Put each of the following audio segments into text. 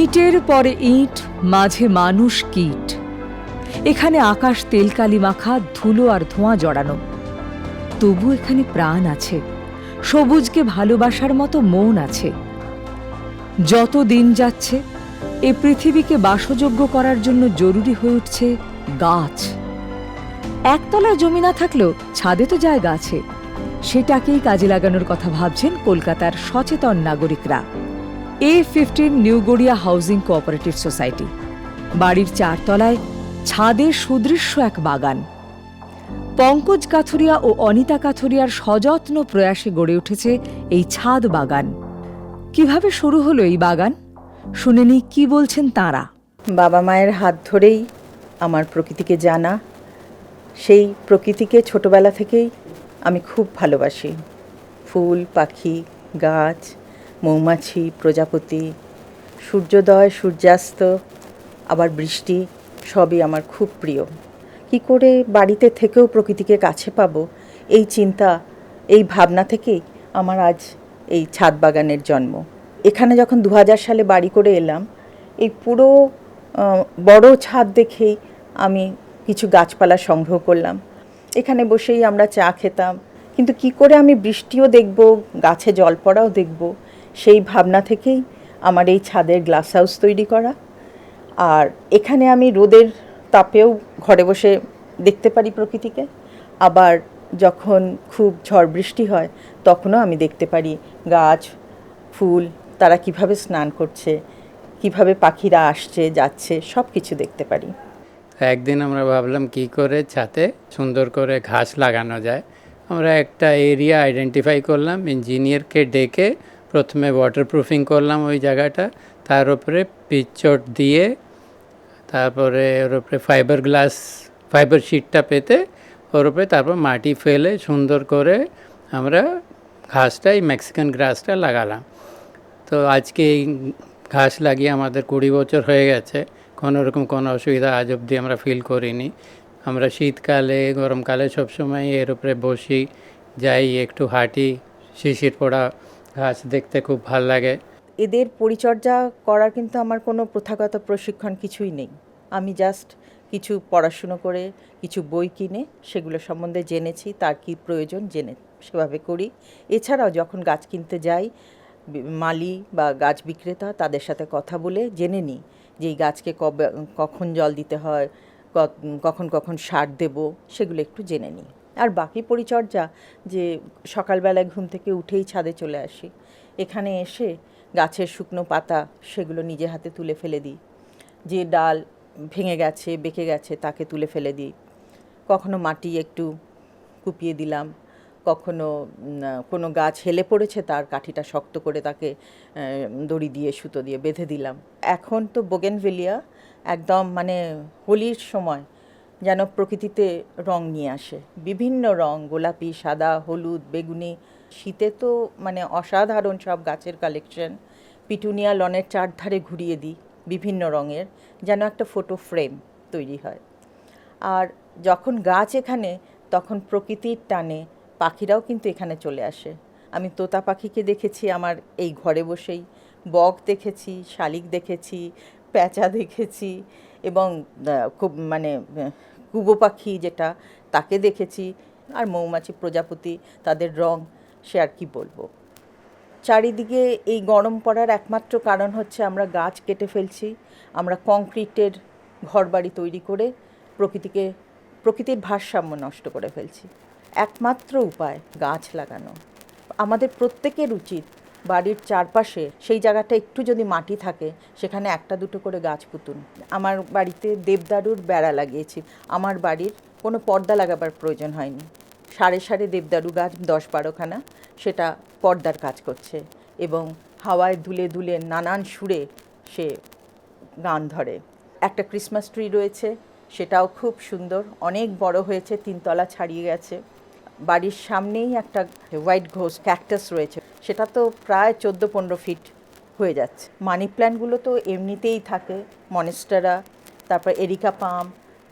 ইটের পরে ইট, মাঝে মানুষ কীট। এখানে আকাশ তেলকালি মাখা, ধুলো আর ধোঁয়া জড়ানো। তবু এখানে প্রাণ আছে, সবুজকে ভালোবাসার মতো মন আছে। যত দিন যাচ্ছে, এ পৃথিবীকে বাসযোগ্য করার জন্য জরুরি হয়ে উঠছে গাছ। একতলায় জমি না থাকলেও ছাদে তো জায়গা আছে। সেটাকেই কাজে লাগানোর কথা ভাবছেন কলকাতার সচেতন নাগরিকরা। A fifteen New Garia housing cooperative society বাড়ির চারতলায় ছাদে সুদৃশ্য এক বাগান। পঙ্কজ কাথুরিয়া ও অনিতা কাথুরিয়ার সযত্ন প্রয়াসে গড়ে উঠেছে এই ছাদ বাগান। কীভাবে শুরু হলো এই বাগান? শুনেনি কি বলছেন তাঁরা। বাবা মায়ের হাত ধরেই আমার প্রকৃতিকে জানা। সেই প্রকৃতিকে ছোটবেলা থেকেই আমি খুব ভালোবাসি। ফুল, পাখি, গাছ মৌমাছি, প্রজাপতি, সূর্যোদয়, সূর্যাস্ত, আবার বৃষ্টি, সবই আমার খুব প্রিয়। কি করে বাড়িতে থেকেও প্রকৃতিকে কাছে পাবো? এই চিন্তা, এই ভাবনা থেকেই আমার আজ এই ছাদ বাগানের জন্ম। এখানে যখন দু হাজার সালে বাড়ি করে এলাম, এই পুরো বড় ছাদ দেখেই আমি কিছু গাছপালা সংগ্রহ করলাম। এখানে বসেই আমরা চা খেতাম। কিন্তু কি করে আমি বৃষ্টিও দেখব, গাছে জল পড়াও দেখব? সেই ভাবনা থেকেই আমার এই ছাদের গ্লাস হাউস তৈরি করা। আর এখানে আমি রোদের তাপেও ঘরে বসে দেখতে পারি প্রকৃতিকে। আবার যখন খুব ঝড় বৃষ্টি হয়, তখনও আমি দেখতে পারি গাছ, ফুল, তারা কীভাবে স্নান করছে, কীভাবে পাখিরা আসছে, যাচ্ছে সব কিছু দেখতে পারি। একদিন আমরা ভাবলাম কি করে ছাতে সুন্দর করে ঘাস লাগানো যায়। আমরা একটা এরিয়া আইডেন্টিফাই করলাম ইঞ্জিনিয়ারকে ডেকে প্রথমে ওয়াটারপ্রুফিং করলাম ওই জায়গাটা, তার উপরে পিচট দিয়ে, তারপরে ওর উপরে ফাইবার গ্লাস ফাইবার শিটটা পেতে, ওর উপরে তারপর মাটি ফেলে সুন্দর করে আমরা ঘাসটা, এই মেক্সিকান গ্রাসটা লাগালাম। তো আজকে এই ঘাস লাগিয়ে আমাদের কুড়ি বছর হয়ে গেছে, কোনো রকম কোনো অসুবিধা আজ অবধি আমরা ফিল করিনি। আমরা শীতকালে, গরমকালে সবসময় এর উপরে বসি, যাই একটু হাঁটি, শিশির পড়া ঘাস দেখতে খুব ভালো লাগে। এদের পরিচর্যা করার কিন্তু আমার কোনো প্রথাগত প্রশিক্ষণ কিছুই নেই। আমি জাস্ট কিছু পড়াশুনো করে, কিছু বই কিনে, সেগুলো সম্বন্ধে জেনেছি, তার কি প্রয়োজন জেনে সেভাবে করি। এছাড়াও যখন গাছ কিনতে যাই মালি বা গাছ বিক্রেতা, তাদের সাথে কথা বলে জেনে নিই যে এই গাছকে কবে, কখন জল দিতে হয় কখন কখন সার দেব, সেগুলো একটু জেনে নিই। আর বাকি পরিচর্যা যে সকালবেলায় ঘুম থেকে উঠেই ছাদে চলে আসি। এখানে এসে গাছের শুকনো পাতা সেগুলো নিজে হাতে তুলে ফেলে দিই। যে ডাল ভেঙে গেছে, বেঁকে গেছে, তাকে তুলে ফেলে দিই। কখনো মাটি একটু কুপিয়ে দিলাম, কখনো কোনো গাছ হেলে পড়েছে তার কাঠিটা শক্ত করে তাকে দড়ি দিয়ে, সুতো দিয়ে বেঁধে দিলাম। এখন তো বোগেনভেলিয়া একদম মানে হোলির সময়। যেন প্রকৃতিতে রং নিয়ে আসে। বিভিন্ন রং, গোলাপি, সাদা, হলুদ, বেগুনি, শীতে তো মানে অসাধারণ সব গাছের কালেকশন পিটুনিয়া লনের চারধারে ঘুরিয়ে দিই বিভিন্ন রঙের, যেন একটা ফটো ফ্রেম তৈরি হয়। আর যখন গাছ এখানে, তখন প্রকৃতির টানে পাখিরাও কিন্তু এখানে চলে আসে। আমি তোতা পাখিকে দেখেছি আমার এই ঘরে বসেই, বক দেখেছি, শালিক দেখেছি, প্যাঁচা দেখেছি এবং খুব মানে কুবো পাখি যেটা, তাকে দেখেছি। আর মৌমাছি প্রজাপতি, তাদের রং সে আর কি বলব? চারিদিকে এই গরম পড়ার একমাত্র কারণ হচ্ছে আমরা গাছ কেটে ফেলছি, আমরা কংক্রিটের ঘরবাড়ি তৈরি করে প্রকৃতিকে, প্রকৃতির ভারসাম্য নষ্ট করে ফেলছি। একমাত্র উপায় গাছ লাগানো। আমাদের প্রত্যেকের উচিত বাড়ির চারপাশে সেই জায়গাটা একটু যদি মাটি থাকে, সেখানে একটা দুটো করে গাছ পুতুন। আমার বাড়িতে দেবদারুর বেড়া লাগিয়েছি। আমার বাড়ির কোনো পর্দা লাগাবার প্রয়োজন হয়নি। সাড়ে সাড়ে দেবদারু গাছ দশ বারোখানা সেটা পর্দার কাজ করছে এবং হাওয়ায় দুলে দুলে নানান সুরে সে গান ধরে। একটা ক্রিসমাস ট্রি রয়েছে, সেটাও খুব সুন্দর। অনেক বড় হয়েছে, তিনতলা ছাড়িয়ে গেছে। বাড়ির সামনেই একটা হোয়াইট ঘোষ, ক্যাকটাস রয়েছে। সেটা তো প্রায় চোদ্দ পনেরো ফিট হয়ে যাচ্ছে। মানি প্ল্যান্টগুলো তো এমনিতেই থাকে, মনেস্টারা, তারপরে এরিকা পাম,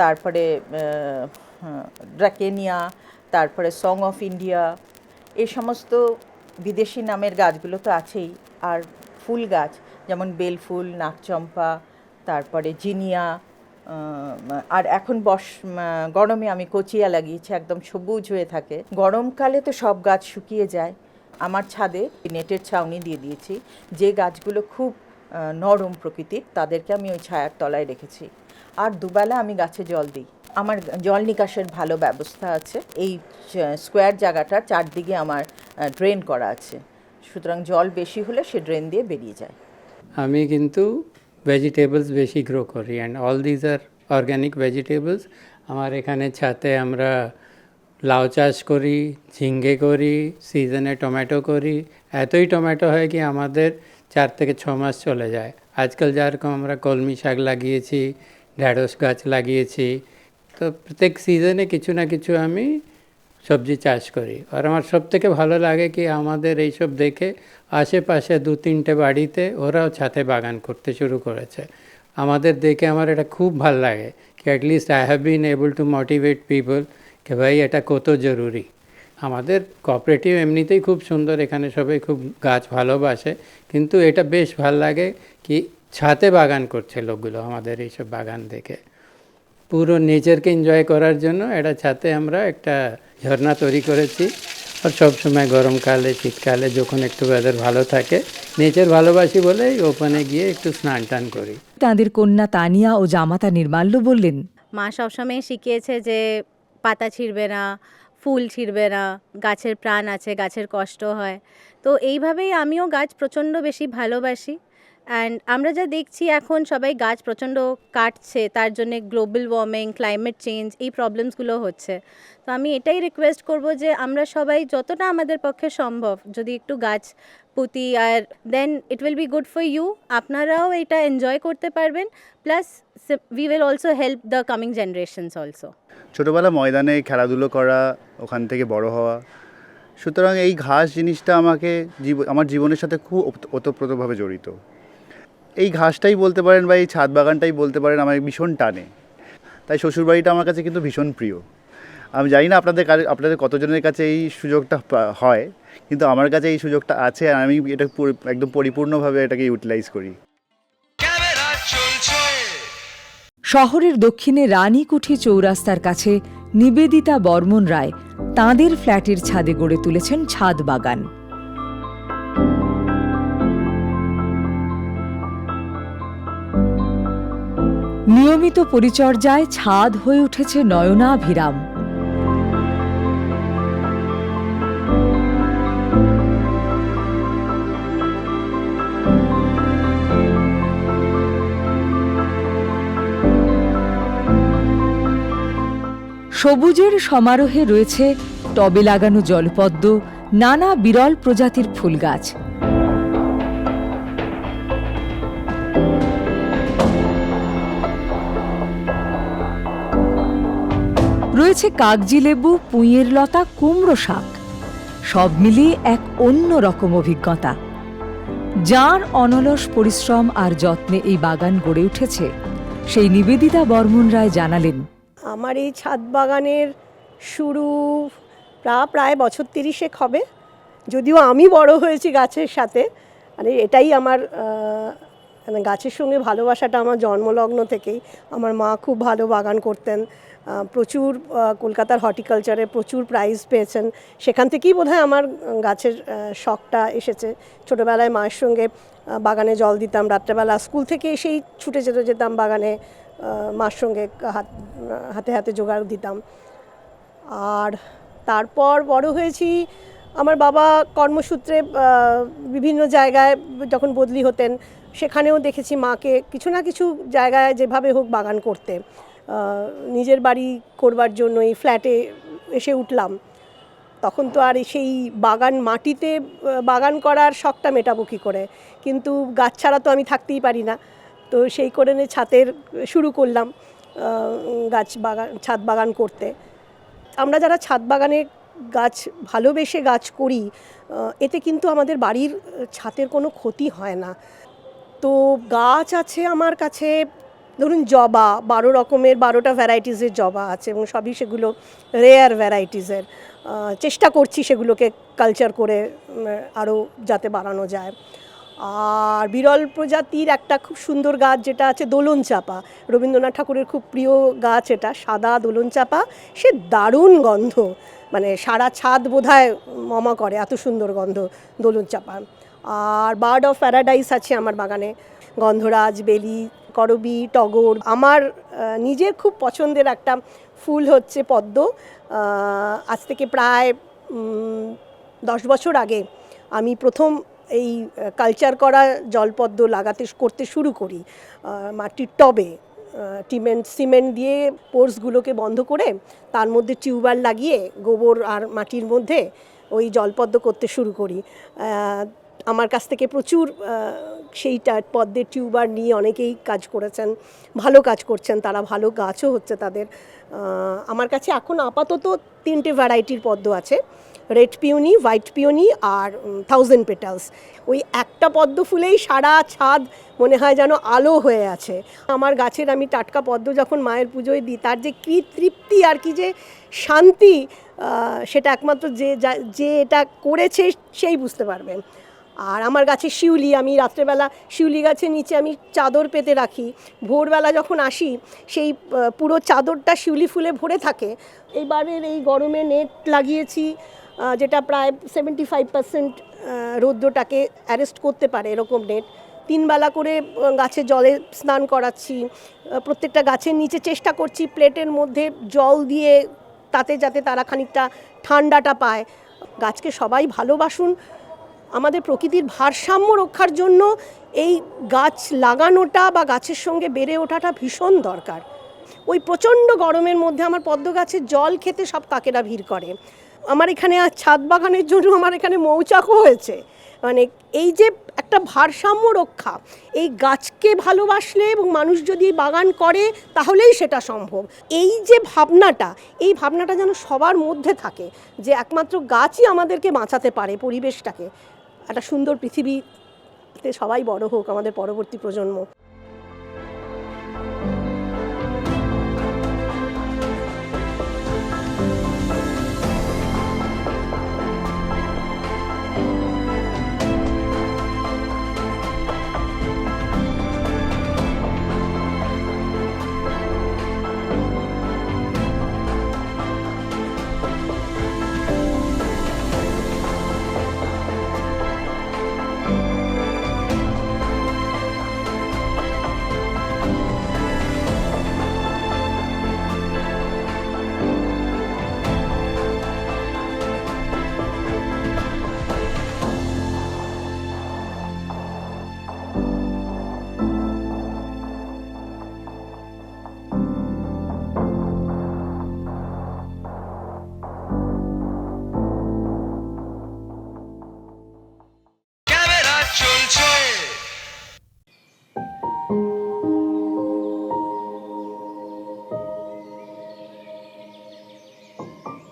তারপরে ড্রাকেনিয়া, তারপরে সং অফ ইন্ডিয়া এই সমস্ত বিদেশি নামের গাছগুলো তো আছেই। আর ফুল গাছ, যেমন বেলফুল নাকচম্পা তারপরে জিনিয়া আর এখন উম, গরমে আমি কচিয়া লাগিয়েছি একদম সবুজ হয়ে থাকে। গরমকালে তো সব গাছ শুকিয়ে যায়। আমার ছাদে নেটের ছাউনি দিয়ে দিয়েছি। যে গাছগুলো খুব নরম প্রকৃতির তাদেরকে আমি ওই ছায়ার তলায় রেখেছি। আর দুবেলা আমি গাছে জল দিই। আমার জল নিকাশের ভালো ব্যবস্থা আছে। এই স্কোয়ার জায়গাটার চারদিকে আমার ড্রেন করা আছে। সুতরাং জল বেশি হলে সে ড্রেন দিয়ে বেরিয়ে যায়। আমি কিন্তু ভেজিটেবলস বেশি গ্রো করি and all these are organic vegetables আমার এখানে ছাতে আমরা লাউ চাষ করি, ঝিঙ্গে করি সিজনে টমেটো করি। এতই টমেটো হয় কি আমাদের চার থেকে ছ মাস চলে যায়। আজকাল যেরকম আমরা কলমি শাক লাগিয়েছি ঢ্যাঁড়স গাছ লাগিয়েছি, তো প্রত্যেক সিজনে কিছু না কিছু আমি সবজি চাষ করি। আর আমার সব থেকে ভালো লাগে কি আমাদের এইসব দেখে আশেপাশে দু তিনটে বাড়িতে ওরাও ছাতে বাগান করতে শুরু করেছে। আমাদের দেখে আমার এটা খুব ভালো লাগে কি at least I have been able to motivate people কে ভাই এটা কত জরুরি। আমাদের কোঅপারেটিভ এমনিতেই খুব সুন্দর, এখানে সবাই খুব গাছ ভালোবাসে, কিন্তু এটা বেশ ভালো লাগে কি ছাতে বাগান করছে লোকগুলো আমাদের এইসব বাগান দেখে। পুরো নেচারকে এনজয় করার জন্য এটা ছাতে আমরা একটা ঝর্ণা তৈরি করেছি। আর সব সময় গরমকালে শীতকালে যখন একটু ওয়েদার ভালো থাকে নেচার ভালোবাসি বলেই ওপেনে গিয়ে একটু স্নান টান করি। তাঁদের কন্যা তানিয়া ও জামাতা নির্মাল্য বললেন মা সবসময় শিখিয়েছে যে পাতা ছিঁড়বে না ফুল ছিঁড়বে না গাছের প্রাণ আছে গাছের কষ্ট হয়। তো এইভাবেই আমিও গাছ প্রচণ্ড বেশি ভালোবাসি। অ্যান্ড আমরা যা দেখছি এখন, সবাই গাছ প্রচণ্ড কাটছে, তার জন্য গ্লোবাল ওয়ার্মিং ক্লাইমেট চেঞ্জ এই প্রবলেমসগুলো হচ্ছে। তো আমি এটাই রিকোয়েস্ট করব যে, আমরা সবাই যতটা আমাদের পক্ষে সম্ভব, যদি একটু গাছ পুঁতি, আর then it will be good for you আপনারাও এটা এনজয় করতে পারবেন। Plus we will also help the coming generations also ছোটোবেলা ময়দানে খেলাধুলো করা, ওখান থেকে বড় হওয়া। সুতরাং এই ঘাস জিনিসটা আমাকে জীব, আমার জীবনের সাথে খুব ওত- ওতপ্রোতভাবে জড়িত। এই ঘাসটাই বলতে পারেন বা এই ছাদ বাগানটাই বলতে পারেন আমার ভীষণ টানে। তাই শ্বশুরবাড়িটা আমার কাছে কিন্তু ভীষণ প্রিয়। আমি জানি না আপনাদের কার- আপনাদের কতজনের কাছে এই সুযোগটা হয় কিন্তু আমার কাছে এই সুযোগটা আছে আর আমি এটা একদম পরিপূর্ণভাবে এটাকে ইউটিলাইজ করি। শহরের দক্ষিণে রানীকুঠি চৌরাস্তার কাছে নিবেদিতা বর্মন রায় তাঁদের ফ্ল্যাটের ছাদে গড়ে তুলেছেন ছাদ বাগান। নিয়মিত পরিচর্যায় ছাদ হয়ে উঠেছে নয়নাভিরাম। সবুজের সমারোহে রয়েছে টবে লাগানো জলপদ্ম, নানা বিরল প্রজাতির ফুল গাছ রয়েছে কাগজি লেবু, পুঁইয়ের লতা, কুমড়ো শাক। সব মিলিয়ে এক অন্য রকম অভিজ্ঞতা। যার অনলস পরিশ্রম আর যত্নে এই বাগান গড়ে উঠেছে, সেই নিবেদিতা বর্মন রায় জানালেন। আমার এই ছাদ বাগানের শুরু প্রায় প্রায় বছর তিরিশেক হবে। যদিও আমি বড় হয়েছি গাছের সাথে মানে এটাই আমার মানে গাছের সঙ্গে ভালোবাসাটা আমার জন্মলগ্ন থেকেই। আমার মা খুব ভালো বাগান করতেন প্রচুর কলকাতার হর্টিকালচারে প্রচুর প্রাইজ পেয়েছেন। সেখান থেকেই বোধহয় আমার গাছের শখটা এসেছে। ছোটোবেলায় মায়ের সঙ্গে বাগানে জল দিতাম, রাত্রেবেলা স্কুল থেকে এসেই ছুটে যেতে যেতাম বাগানে মার সঙ্গে হাত, হাতে হাতে জোগাড় দিতাম। আর তারপর বড় হয়েছি, আমার বাবা কর্মসূত্রে বিভিন্ন জায়গায় যখন বদলি হতেন, সেখানেও দেখেছি মাকে কিছু না কিছু জায়গায় যেভাবে হোক বাগান করতে। নিজের বাড়ি করবার জন্য এই ফ্ল্যাটে এসে উঠলাম। তখন তো আর সেই বাগান মাটিতে বাগান করার শখটা মেটাবো কী করে? কিন্তু গাছ ছাড়া তো আমি থাকতেই পারি না। তো সেই করে ছাতের শুরু করলাম গাছ বাগান, ছাদ বাগান করতে। আমরা যারা ছাদ বাগানে গাছ, ভালোবেসে গাছ করি এতে কিন্তু আমাদের বাড়ির ছাতের কোনো ক্ষতি হয় না। তো গাছ আছে আমার কাছে ধরুন জবা, বারো রকমের বারোটা ভ্যারাইটিসের জবা আছে এবং সবই সেগুলো রেয়ার ভ্যারাইটিসের চেষ্টা করছি সেগুলোকে কালচার করে আরও যাতে বাড়ানো যায়। আর বিরল প্রজাতির একটা খুব সুন্দর গাছ যেটা আছে দোলন চাপা। রবীন্দ্রনাথ ঠাকুরের খুব প্রিয় গাছ এটা, সাদা দোলন চাপা। সে দারুণ গন্ধ মানে সারা ছাদ বোধহয় মমা করে, এত সুন্দর গন্ধ দোলন চাপা। আর বার্ড অফ প্যারাডাইস আছে আমার বাগানে, গন্ধরাজ, বেলি করবি, টগর। আমার নিজের খুব পছন্দের একটা ফুল হচ্ছে পদ্ম। আজ থেকে প্রায় দশ বছর আগে আমি প্রথম এই কালচার করা জলপদ্ম লাগাতে করতে শুরু করি মাটির টবে। টিমেন্ট সিমেন্ট দিয়ে পোর্সগুলোকে বন্ধ করে তার মধ্যে টিউবওয়েল লাগিয়ে গোবর আর মাটির মধ্যে ওই জলপদ্ম করতে শুরু করি। আমার কাছ থেকে প্রচুর সেইটা পদ্মের টিউবার নিয়ে অনেকেই কাজ করেছেন, ভালো কাজ করছেন, তারা ভালো গাছও হচ্ছে তাদের। আমার কাছে এখন আপাতত তিনটে ভ্যারাইটির পদ্ম আছে রেড পিওনি হোয়াইট পিওনি আর থাউজেন্ড পেটালস ওই একটা পদ্ম ফুলেই সারা ছাদ মনে হয় যেন আলো হয়ে আছে। আমার গাছের আমি টাটকা পদ্ম যখন মায়ের পুজোয় দিই, তার যে কী তৃপ্তি আর কি যে শান্তি সেটা একমাত্র যে যা- যে এটা করেছে সেই বুঝতে পারবে। আর আমার গাছে শিউলি, আমি রাত্রেবেলা শিউলি গাছের নিচে আমি চাদর পেতে রাখি। ভোরবেলা যখন আসি, সেই পুরো চাদরটা শিউলি ফুলে ভরে থাকে। এইবারের এই গরমে নেট লাগিয়েছি যেটা প্রায় সেভেন্টি ফাইভ পার্সেন্ট রৌদ্রটাকে অ্যারেস্ট করতে পারে এরকম নেট। তিনবেলা করে গাছে জলে স্নান করাচ্ছি প্রত্যেকটা গাছের নিচে চেষ্টা করছি প্লেটের মধ্যে জল দিয়ে তাতে যাতে তারা খানিকটা ঠান্ডাটা পায়। গাছকে সবাই ভালোবাসুন আমাদের প্রকৃতির ভারসাম্য রক্ষার জন্য এই গাছ লাগানোটা বা গাছের সঙ্গে বেড়ে ওঠাটা ভীষণ দরকার। ওই প্রচণ্ড গরমের মধ্যে আমার পদ্ম গাছের জল খেতে সব কাকেরা ভিড় করে। আমার এখানে আর ছাদ বাগানের জন্য আমার এখানে মৌচাকও হয়েছে। মানে এই যে একটা ভারসাম্য রক্ষা, এই গাছকে ভালোবাসলে এবং মানুষ যদি বাগান করে, তাহলেই সেটা সম্ভব। এই যে ভাবনাটা, এই ভাবনাটা যেন সবার মধ্যে থাকে যে একমাত্র গাছই আমাদেরকে বাঁচাতে পারে পরিবেশটাকে। একটা সুন্দর পৃথিবীতে সবাই বড় হোক আমাদের পরবর্তী প্রজন্ম।